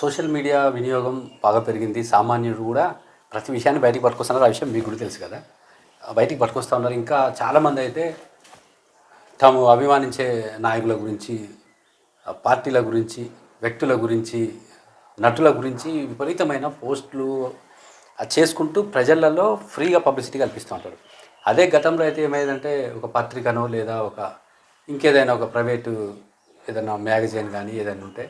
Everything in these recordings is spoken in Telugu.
సోషల్ మీడియా వినియోగం బాగా పెరిగింది. సామాన్యుడు కూడా ప్రతి విషయాన్ని బయటికి పట్టుకొస్తున్నారు. ఆ విషయం మీకు కూడా తెలుసు కదా. బయటికి పట్టుకొస్తూ ఉన్నారు. ఇంకా చాలామంది అయితే తాము అభిమానించే నాయకుల గురించి పార్టీల గురించి వ్యక్తుల గురించి నటుల గురించి విపరీతమైన పోస్టులు చేసుకుంటూ ప్రజలలో ఫ్రీగా పబ్లిసిటీ కల్పిస్తూ ఉంటారు. అదే గతంలో అయితే ఏమైందంటే ఒక పత్రికనో లేదా ఒక ఇంకేదైనా ఒక ప్రైవేటు ఏదైనా మ్యాగజైన్ కానీ ఏదైనా ఉంటే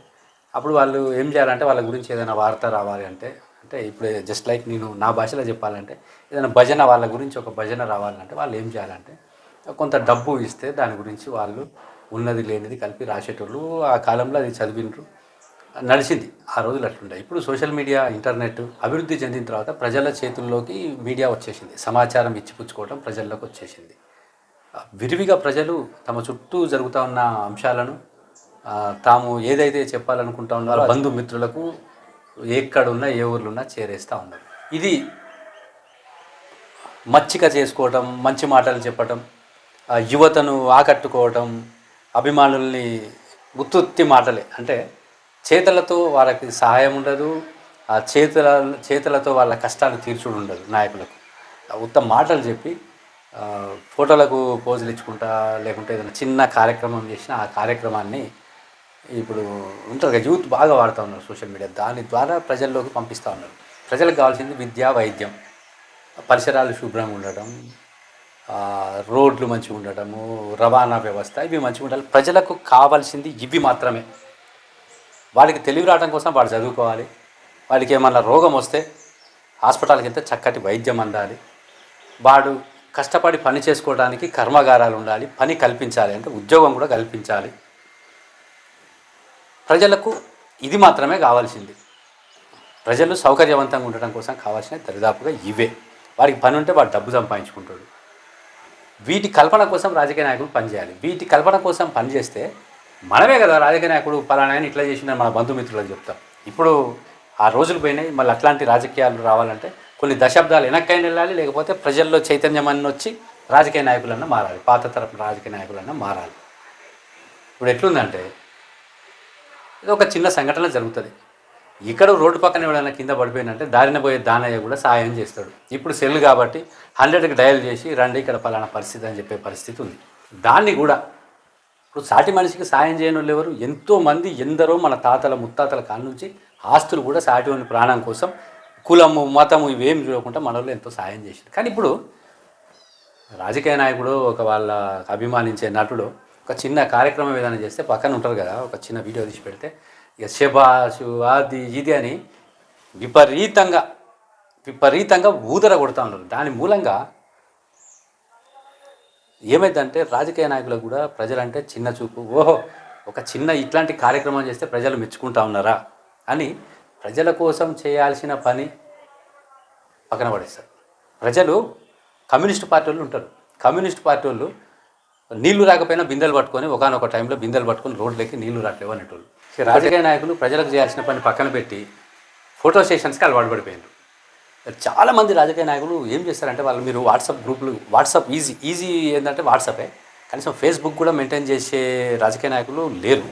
అప్పుడు వాళ్ళు ఏం చేయాలంటే వాళ్ళ గురించి ఏదైనా వార్త రావాలి అంటే అంటే ఇప్పుడు జస్ట్ లైక్ నేను నా భాషలో చెప్పాలంటే ఏదైనా భజన వాళ్ళ గురించి ఒక భజన రావాలంటే వాళ్ళు ఏం చేయాలంటే కొంత డబ్బు ఇస్తే దాని గురించి వాళ్ళు ఉన్నది లేనిది కలిపి రాసేటోళ్ళు ఆ కాలంలో అది చదివినరు నడిచింది. ఆ రోజులు అట్లుండే ఇప్పుడు సోషల్ మీడియా ఇంటర్నెట్ అభివృద్ధి చెందిన తర్వాత ప్రజల చేతుల్లోకి మీడియా వచ్చేసింది. సమాచారం ఇచ్చిపుచ్చుకోవడం ప్రజల్లోకి వచ్చేసింది. విరివిగా ప్రజలు తమ చుట్టూ జరుగుతూ ఉన్న అంశాలను తాము ఏదైతే చెప్పాలనుకుంటా ఉన్నారో బంధుమిత్రులకు ఎక్కడున్నా ఏ ఊర్లో ఉన్నా చేరేస్తూ ఉన్నారు. ఇది మచ్చిక చేసుకోవటం మంచి మాటలు చెప్పటం ఆ యువతను ఆకట్టుకోవటం అభిమానుల్ని ఉత్తుత్తి మాటలే. అంటే చేతలతో వాళ్ళకి సహాయం ఉండదు ఆ చేతుల చేతులతో వాళ్ళ కష్టాలు తీర్చుడు ఉండదు నాయకులకు. ఆ ఉత్త మాటలు చెప్పి ఫోటోలకు పోజులు ఇచ్చుకుంటా లేకుంటే ఏదైనా చిన్న కార్యక్రమం చేసిన ఆ కార్యక్రమాన్ని ఇప్పుడు ఉంటారు కదా యూత్ బాగా వాడుతూ ఉన్నారు సోషల్ మీడియా. దాని ద్వారా ప్రజల్లోకి పంపిస్తూ ఉన్నారు. ప్రజలకు కావాల్సింది విద్య వైద్యం. పరిసరాలు శుభ్రంగా ఉండటం రోడ్లు మంచిగా ఉండటము రవాణా వ్యవస్థ ఇవి మంచిగా ఉండాలి. ప్రజలకు కావాల్సింది ఇవి మాత్రమే. వాళ్ళకి తెలివి రావడం కోసం వాడు చదువుకోవాలి. వాడికి ఏమన్నా రోగం వస్తే హాస్పిటల్కి వెళ్తే చక్కటి వైద్యం అందాలి. వాడు కష్టపడి పని చేసుకోవడానికి కర్మాగారాలు ఉండాలి పని కల్పించాలి అంటే ఉద్యోగం కూడా కల్పించాలి. ప్రజలకు ఇది మాత్రమే కావాల్సింది. ప్రజలు సౌకర్యవంతంగా ఉండటం కోసం కావాల్సిన దరిదాపుగా ఇవే. వారికి పని ఉంటే వాడు డబ్బు సంపాదించుకుంటాడు. వీటి కల్పన కోసం రాజకీయ నాయకులు పనిచేయాలి. వీటి కల్పన కోసం పనిచేస్తే మనమే కదా రాజకీయ నాయకుడు పలానా ఇట్లా చేసిన మన బంధుమిత్రులకు చెప్తాం. ఇప్పుడు ఆ రోజులు పోయినాయి. మళ్ళీ అట్లాంటి రాజకీయాలు రావాలంటే కొన్ని దశాబ్దాలు వెనక్కైనా వెళ్ళాలి. లేకపోతే ప్రజల్లో చైతన్యం అన్న వచ్చి రాజకీయ నాయకులన్నా మారాలి. పాత తరపు రాజకీయ నాయకులన్నా మారాలి. ఇప్పుడు ఎట్లుందంటే ఇది ఒక చిన్న సంఘటన జరుగుతుంది. ఇక్కడ రోడ్డు పక్కన ఎవడైనా కింద పడిపోయినంటే దారిన పోయే దానయ్య కూడా సాయం చేస్తాడు. ఇప్పుడు సెల్ కాబట్టి హండ్రెడ్కి డయల్ చేసి రండి ఇక్కడ పలానా పరిస్థితి అని చెప్పే పరిస్థితి ఉంది. దాన్ని కూడా ఇప్పుడు సాటి మనిషికి సాయం చేయని వాళ్ళు ఎవరు ఎంతోమంది ఎందరో మన తాతల ముత్తాతల కాళ్ళ నుంచి ఆస్తులు కూడా సాటి ప్రాణం కోసం కులము మతము ఇవేమి చూడకుండా మన వాళ్ళు ఎంతో సాయం చేసింది కానీ ఇప్పుడు రాజకీయ నాయకుడు ఒక వాళ్ళ అభిమానించే నటుడు ఒక చిన్న కార్యక్రమం ఏదైనా చేస్తే పక్కన ఉంటారు కదా ఒక చిన్న వీడియో తీసి పెడితే ఇక శబాషు అది ఇది అని విపరీతంగా విపరీతంగా ఊదర కొడుతూ ఉంటారు దాని మూలంగా ఏమైందంటే రాజకీయ నాయకులకు కూడా ప్రజలంటే చిన్న చూపు ఓహో ఒక చిన్న ఇట్లాంటి కార్యక్రమం చేస్తే ప్రజలు మెచ్చుకుంటా ఉన్నారా అని ప్రజల కోసం చేయాల్సిన పని పక్కన పడేస్తారు. ప్రజలు కమ్యూనిస్ట్ పార్టీ వాళ్ళు ఉంటారు. కమ్యూనిస్ట్ పార్టీ వాళ్ళు నీళ్ళు రాకపోయినా బిందెలు పట్టుకొని ఒకనొక టైంలో బిందెలు పట్టుకొని రోడ్లకి నీళ్ళు రావట్లేవు అనేటోళ్ళు. రాజకీయ నాయకులు ప్రజలకు చేయాల్సిన పని పక్కన పెట్టి ఫోటో సెషన్స్కి అలవాటు పడిపోయారు చాలామంది రాజకీయ నాయకులు ఏం చేస్తారంటే వాళ్ళు మీరు వాట్సాప్ గ్రూపులు వాట్సాప్ ఈజీ ఈజీ ఏంటంటే వాట్సాపే. కనీసం ఫేస్బుక్ కూడా మెయింటైన్ చేసే రాజకీయ నాయకులు లేరు.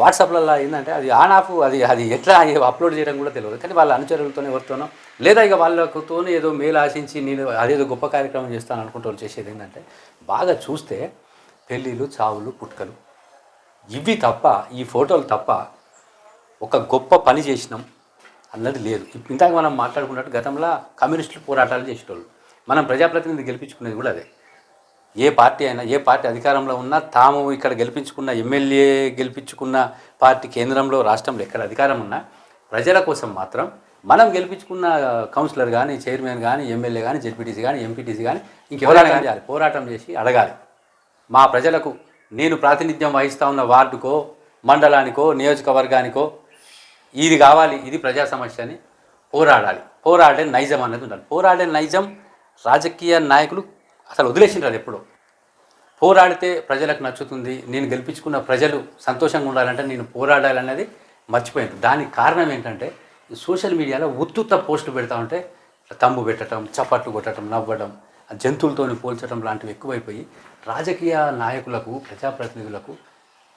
వాట్సాప్లలో ఏంటంటే అది ఆన్ ఆఫ్ అది అది ఎట్లా అప్లోడ్ చేయడం కూడా తెలియదు. కానీ వాళ్ళ అనుచరులతోనే ఎవరితోనో లేదా ఇక వాళ్ళతోనే ఏదో మేలు ఆశించి నేను అదేదో గొప్ప కార్యక్రమం చేస్తాను అనుకుంటూ వాళ్ళు చేసేది ఏంటంటే బాగా చూస్తే పెళ్ళిళ్ళు చావులు పుట్టుకలు. ఇవి తప్ప ఈ ఫోటోలు తప్ప ఒక గొప్ప పని చేసినాం అన్నది లేదు. ఇప్పుడు మనం మాట్లాడుకున్నట్టు గతంలో కమ్యూనిస్టులు పోరాటాలు చేసేటోళ్ళు. మనం ప్రజాప్రతినిధి గెలిపించుకునేది కూడా అదే. ఏ పార్టీ అయినా ఏ పార్టీ అధికారంలో ఉన్నా తాము ఇక్కడ గెలిపించుకున్న ఎమ్మెల్యే గెలిపించుకున్న పార్టీ కేంద్రంలో రాష్ట్రంలో ఎక్కడ అధికారం ఉన్నా ప్రజల కోసం మాత్రం మనం గెలిపించుకున్న కౌన్సిలర్ కానీ చైర్మన్ కానీ ఎమ్మెల్యే కానీ జెడ్పీటీసీ కానీ ఎంపీటీసీ కానీ ఇంకెవరైనా కానీ చేయాలి. పోరాటం చేసి అడగాలి. మా ప్రజలకు నేను ప్రాతినిధ్యం వహిస్తా ఉన్న వార్డుకో మండలానికో నియోజకవర్గానికో ఇది కావాలి ఇది ప్రజా సమస్య అని పోరాడాలి. పోరాడే నైజం అనేది ఉండాలి. పోరాడే నైజం రాజకీయ నాయకులు అసలు వదిలేసిండ్రు అది ఎప్పుడో. పోరాడితే ప్రజలకు నచ్చుతుంది. నేను గెలిపించుకున్న ప్రజలు సంతోషంగా ఉండాలంటే నేను పోరాడాలన్నది మర్చిపోయింది. దానికి కారణం ఏంటంటే సోషల్ మీడియాలో ఉత్తుత్త పోస్టులు పెడతా ఉంటే తంబు పెట్టడం చప్పట్లు కొట్టడం నవ్వడం జంతువులతో పోల్చడం లాంటివి ఎక్కువైపోయి రాజకీయ నాయకులకు ప్రజాప్రతినిధులకు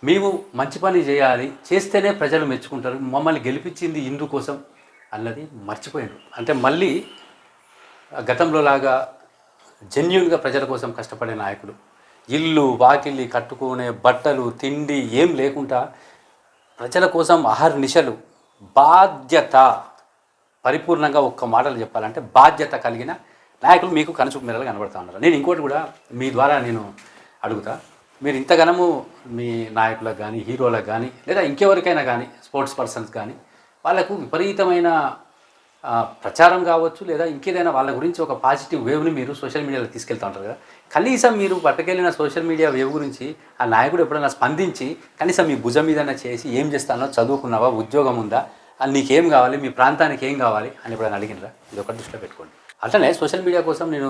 మేము మంచి పని చేయాలి చేస్తేనే ప్రజలు మెచ్చుకుంటారు మమ్మల్ని గెలిపించింది ఇందుకోసం అన్నది మర్చిపోయాడు అంటే మళ్ళీ గతంలో లాగా జెన్యున్గా ప్రజల కోసం కష్టపడే నాయకులు ఇల్లు వాకిలి కట్టుకునే బట్టలు తిండి ఏం లేకుండా ప్రజల కోసం అహర్నిశలు బాధ్యత పరిపూర్ణంగా ఒక్క మాటలు చెప్పాలంటే బాధ్యత కలిగిన నాయకులు మీకు కనుచూపు మేరలు కనబడతా ఉన్నారు. నేను ఇంకోటి కూడా మీ ద్వారా నేను అడుగుతా. మీరు ఇంతగానము మీ నాయకులకు కానీ హీరోలకు కానీ లేదా ఇంకెవరికైనా కానీ స్పోర్ట్స్ పర్సన్స్ కానీ వాళ్ళకు విపరీతమైన ప్రచారం కావచ్చు లేదా ఇంకేదైనా వాళ్ళ గురించి ఒక పాజిటివ్ వేవ్ని మీరు సోషల్ మీడియాలో తీసుకెళ్తా ఉంటారు కదా. కనీసం మీరు పట్టుకెళ్ళిన సోషల్ మీడియా వేవ్ గురించి ఆ నాయకుడు ఎప్పుడైనా స్పందించి కనీసం మీ భుజం మీదైనా చేసి ఏం చేస్తానో చదువుకున్నావా ఉద్యోగం ఉందా అది నీకేం కావాలి మీ ప్రాంతానికి ఏం కావాలి అని ఎప్పుడైనా అడిగినరా? ఇది ఒకటి దృష్టిలో పెట్టుకోండి. అట్లనే సోషల్ మీడియా కోసం నేను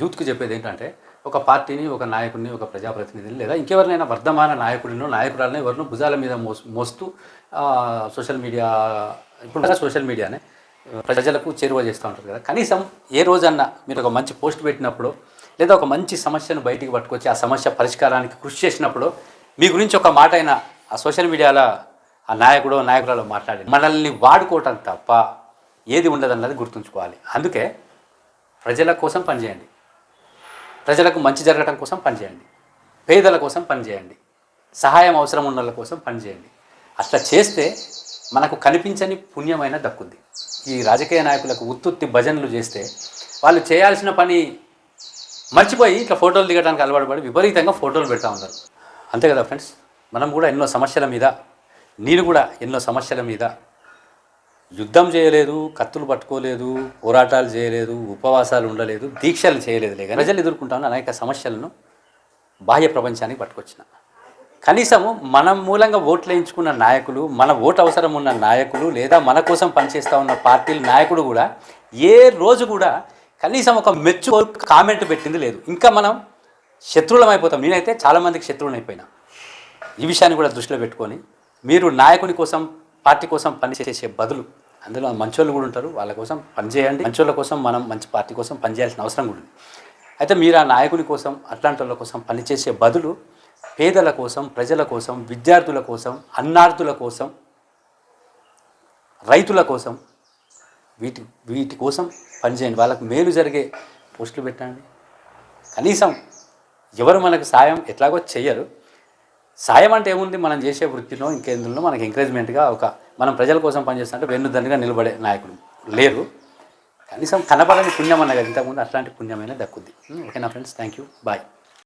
యూత్కి చెప్పేది ఏంటంటే ఒక పార్టీని ఒక నాయకుడిని ఒక ప్రజాప్రతినిధిని లేదా ఇంకెవరినైనా వర్ధమాన నాయకుడినో నాయకురాలని ఎవరినో భుజాల మీద మోస్ మోస్తూ సోషల్ మీడియా ఇప్పుడు సోషల్ మీడియానే ప్రజలకు చేరువ చేస్తూ ఉంటారు కదా. కనీసం ఏ రోజన్నా మీరు ఒక మంచి పోస్ట్ పెట్టినప్పుడు లేదా ఒక మంచి సమస్యను బయటికి పట్టుకొచ్చి ఆ సమస్య పరిష్కారానికి కృషి చేసినప్పుడు మీ గురించి ఒక మాట అయినా ఆ సోషల్ మీడియాలో ఆ నాయకుడు నాయకురాలు మాట్లాడి మనల్ని వాడుకోవటం తప్ప ఏది ఉండదన్నది గుర్తుంచుకోవాలి. అందుకే ప్రజల కోసం పనిచేయండి. ప్రజలకు మంచి జరగటం కోసం పనిచేయండి. పేదల కోసం పనిచేయండి. సహాయం అవసరం ఉన్న వాళ్ళ కోసం పనిచేయండి. అట్లా చేస్తే మనకు కనిపించని పుణ్యమైన దక్కుద్ది ఈ రాజకీయ నాయకులకు ఉత్తుత్తి భజనలు చేస్తే వాళ్ళు చేయాల్సిన పని మర్చిపోయి ఇట్లా ఫోటోలు దిగడానికి అలవాటు పడి విపరీతంగా ఫోటోలు పెడతా ఉంటారు అంతే కదా ఫ్రెండ్స్? మనం కూడా ఎన్నో సమస్యల మీద నేను కూడా ఎన్నో సమస్యల మీద యుద్ధం చేయలేదు కత్తులు పట్టుకోలేదు పోరాటాలు చేయలేదు ఉపవాసాలు ఉండలేదు దీక్షలు చేయలేదు లేక ప్రజలు ఎదుర్కొంటాను అనేక సమస్యలను బాహ్య ప్రపంచానికి పట్టుకొచ్చిన. కనీసము మనం మూలంగా ఓట్లు వేయించుకున్న నాయకులు మన ఓటు అవసరం ఉన్న నాయకులు లేదా మన కోసం పనిచేస్తూ ఉన్న పార్టీల నాయకుడు కూడా ఏ రోజు కూడా కనీసం ఒక మెచ్చు కామెంట్ పెట్టింది లేదు. ఇంకా మనం శత్రువులం అయిపోతాం. నేనైతే చాలామందికి శత్రువుని అయిపోయినా. ఈ విషయాన్ని కూడా దృష్టిలో పెట్టుకొని మీరు నాయకుని కోసం పార్టీ కోసం పనిచేసే బదులు అందులో మంచోళ్ళు కూడా ఉంటారు. వాళ్ళ కోసం పనిచేయండి మంచోళ్ళ కోసం మనం మంచి పార్టీ కోసం పనిచేయాల్సిన అవసరం కూడా ఉంది. అయితే మీరు ఆ నాయకుని కోసం అట్లాంటి వాళ్ళ కోసం పనిచేసే బదులు పేదల కోసం ప్రజల కోసం విద్యార్థుల కోసం అన్నార్థుల కోసం రైతుల కోసం వీటి వీటి కోసం పనిచేయండి వాళ్ళకు మేలు జరిగే పోస్టులు పెట్టండి. కనీసం ఎవరు మనకు సాయం ఎట్లాగో చెయ్యరు. సాయం అంటే ఏముంది? మనం చేసే వృత్తిలో ఇంకేందులో మనకి ఎంకరేజ్మెంట్గా ఒక మనం ప్రజల కోసం పనిచేస్తుంటే వెన్నుదన్నుగా నిలబడే నాయకుడు లేరు. కనీసం కనపడని పుణ్యం అన్న కదా ఇంతకుముందు అట్లాంటి పుణ్యమైన దక్కుద్ది. ఓకేనా ఫ్రెండ్స్? Thank you bye.